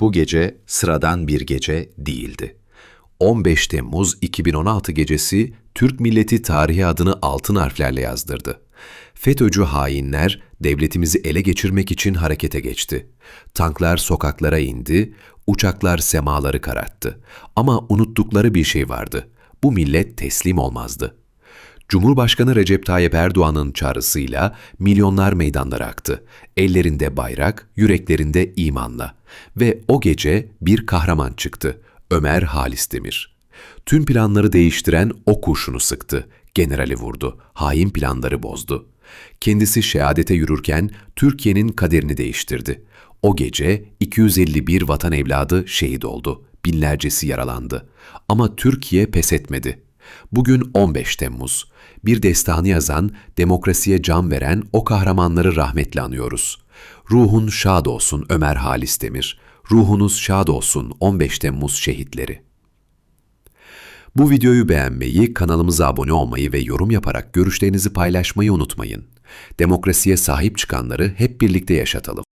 Bu gece sıradan bir gece değildi. 15 Temmuz 2016 gecesi Türk milleti tarihi adını altın harflerle yazdırdı. FETÖ'cü hainler devletimizi ele geçirmek için harekete geçti. Tanklar sokaklara indi, uçaklar semaları kararttı. Ama unuttukları bir şey vardı. Bu millet teslim olmazdı. Cumhurbaşkanı Recep Tayyip Erdoğan'ın çağrısıyla milyonlar meydanlara aktı. Ellerinde bayrak, yüreklerinde imanla. Ve o gece bir kahraman çıktı. Ömer Halis Demir. Tüm planları değiştiren o kurşunu sıktı. Generali vurdu. Hain planları bozdu. Kendisi şehadete yürürken Türkiye'nin kaderini değiştirdi. O gece 251 vatan evladı şehit oldu. Binlercesi yaralandı. Ama Türkiye pes etmedi. Bugün 15 Temmuz. Bir destanı yazan, demokrasiye can veren o kahramanları rahmetle anıyoruz. Ruhun şad olsun Ömer Halis Demir. Ruhunuz şad olsun 15 Temmuz şehitleri. Bu videoyu beğenmeyi, kanalımıza abone olmayı ve yorum yaparak görüşlerinizi paylaşmayı unutmayın. Demokrasiye sahip çıkanları hep birlikte yaşatalım.